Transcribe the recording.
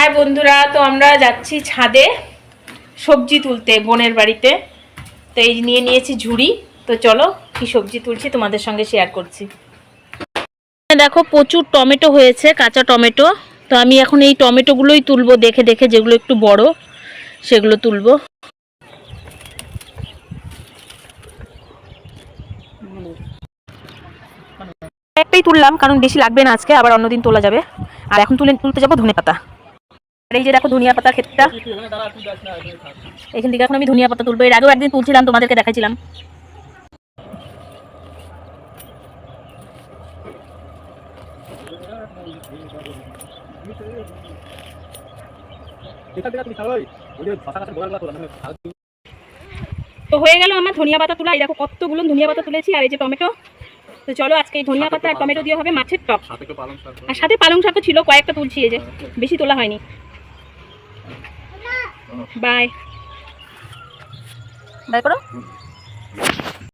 High বন্ধুরা, তো আমরা যাচ্ছি ছাদে সবজি তুলতে, বোনের বাড়িতে। তো এই নিয়ে নিয়েছি ঝুড়ি। তো চলো, কি সবজি তুলছি তোমাদের সঙ্গে শেয়ার করছি। দেখো প্রচুর টমেটো হয়েছে, কাঁচা টমেটো। তো আমি এখন এই টমেটোগুলোই তুলবো, দেখে দেখে যেগুলো একটু বড়, সেগুলো তুলবো। একটাই তুললাম, কারণ বেশি লাগবে না আজকে, আবার অন্যদিন তোলা যাবে। আর এখন তুলে তুলতে যাব ধনে পাতা আর এই যে দেখো ধনিয়া পাতার ক্ষেতটা এখান থেকে এখন আমি ধনিয়া পাতা তুলবো। এর আগেও একদিন তুলছিলাম তোমাদেরকে দেখাইছিলাম। তো হয়ে গেল আমার ধনিয়া পাতা তোলা। এই দেখো কতগুলো ধনিয়া পাতা তুলেছি আর এই যে টমেটো। তো চলো আজকে এই ধনিয়া পাতা আর টমেটো দিয়ে হবে মাছের টক। আর সাথে পালং শাকও ছিল কয়েকটা তুলছি এই যে। বেশি তোলা হয়নি। బాయ్ బాయ్ కూడా